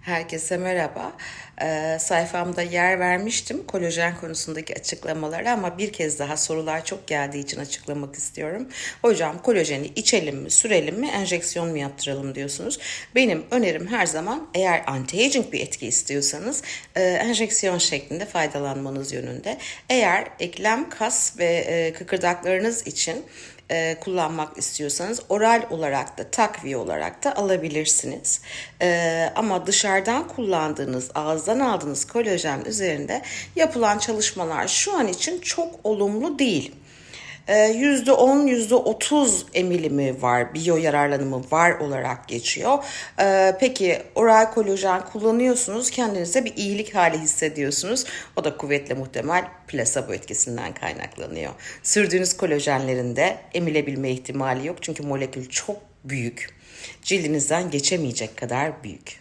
Herkese merhaba. Ee, sayfamda yer vermiştim kolajen konusundaki açıklamalara ama bir kez daha sorular çok geldiği için açıklamak istiyorum. Hocam kolajeni içelim mi, sürelim mi, enjeksiyon mu yaptıralım diyorsunuz. Benim önerim her zaman eğer anti-aging bir etki istiyorsanız e, enjeksiyon şeklinde faydalanmanız yönünde. Eğer eklem, kas ve e, kıkırdaklarınız için e, kullanmak istiyorsanız oral olarak da takviye olarak da alabilirsiniz. E, ama dışarıdan kullandığınız, ağızdan aldığınız kolajen üzerinde yapılan çalışmalar şu an için çok olumlu değil. %10, %30 emilimi var, biyo yararlanımı var olarak geçiyor. Ee, Peki oral kolajen kullanıyorsunuz, kendinize bir iyilik hali hissediyorsunuz. O da kuvvetle muhtemel plasebo etkisinden kaynaklanıyor. Sürdüğünüz kolajenlerin de emilebilme ihtimali yok çünkü molekül çok büyük. Cildinizden geçemeyecek kadar büyük.